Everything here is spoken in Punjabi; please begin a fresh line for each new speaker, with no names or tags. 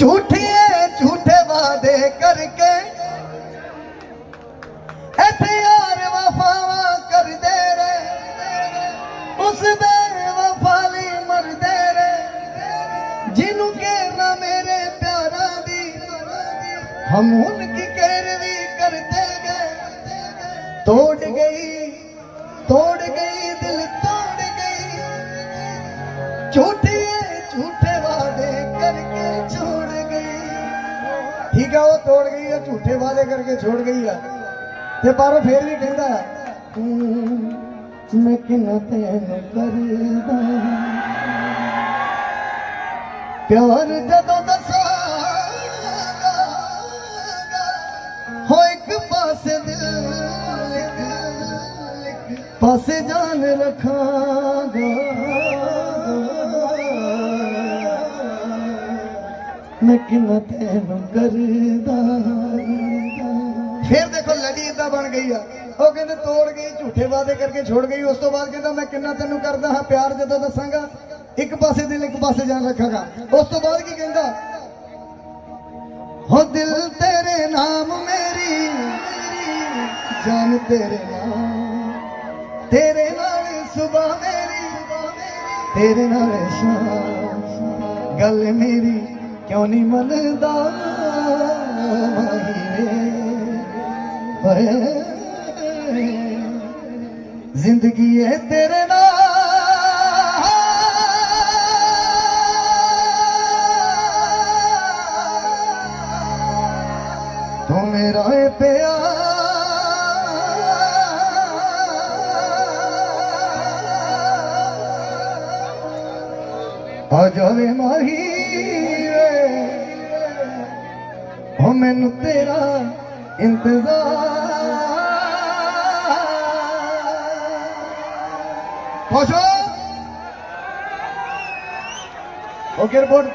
ਝੂਠੇ ਝੂਠੇ ਵਾਦੇ ਕਰਕੇ। ਇੱਥੇ ਯਾਰ ਵਫਾਵਾਂ ਕਰਦੇ ਰਹੇ। ਉਸ ਬੇਵਫਾ ਲਈ ਮਰਦੇ ਰੇ ਜਿਹਨੂੰ ਕਹਿਣਾ ਮੇਰੇ ਪਿਆਰਾਂ ਦੀ। ਹਮ ਉਨਕੀ ਕਹਿਰ ਵੀ ਕਰਦੇ ਗਏ। ਤੋੜ ਗਈ ਝੂਠੇ ਵਾਅਦੇ ਕਰਕੇ ਛੋੜ ਗਈ ਆ। ਤੇ ਪਰ ਉਹ ਫੇਰ ਵੀ ਕਹਿੰਦਾ ਮੈਂ ਕਿੰਨਾ ਤੈਨੂੰ ਕਰਦਾ ਪਿਆਰ ਜਦੋਂ ਦੱਸਾਂਗਾ, ਹੋ ਇੱਕ ਪਾਸੇ ਦਿਲ ਪਾਸੇ ਜਾਨ ਰੱਖਾਂਗਾ। ਮੈਂ ਕਿੰਨਾ ਤੈਨੂੰ ਕਰਦਾ ਫਿਰ ਦੇਖੋ ਲੜੀ ਇਦਾਂ ਬਣ ਗਈ ਆ। ਉਹ ਕਹਿੰਦੇ ਤੋੜ ਗਈ, ਝੂਠੇ ਵਾਅਦੇ ਕਰਕੇ ਛੋੜ ਗਈ। ਉਸ ਤੋਂ ਬਾਅਦ ਕਹਿੰਦਾ ਮੈਂ ਕਿੰਨਾ ਤੈਨੂੰ ਕਰਦਾ ਹਾਂ ਪਿਆਰ ਜਦੋਂ ਦੱਸਾਂਗਾ, ਇੱਕ ਪਾਸੇ ਦਿਲ, ਇੱਕ ਪਾਸੇ ਜਾਨ ਰੱਖਾਂਗਾ। ਉਸ ਤੋਂ ਬਾਅਦ ਕੀ ਕਹਿੰਦਾ? ਹੋ ਦਿਲ ਤੇਰੇ ਨਾਮ ਮੇਰੀ, ਜਾਨ ਤੇਰੇ ਨਾਮ, ਤੇਰੇ ਨਾਲ ਸੁਬਹ ਮੇਰੀ, ਤੇਰੇ ਨਾਲ ਸ਼ਾਮ ਗੱਲ ਮੇਰੀ ਕਿਉਂ ਨਹੀਂ ਮੰਨਦਾ? ਓਏ ਜ਼ਿੰਦਗੀ ਹੈ ਤੇਰੇ ਨਾਲ। ਤੂੰ ਮੇਰਾ ਏ ਪਿਆਰ। ਆ ਜਾਵੇ ਮਾਹੀ ਵੇ। ਹੋ ਮੈਨੂੰ ਤੇਰਾ ইন্তজার। ফসল? ওকের বোর্ড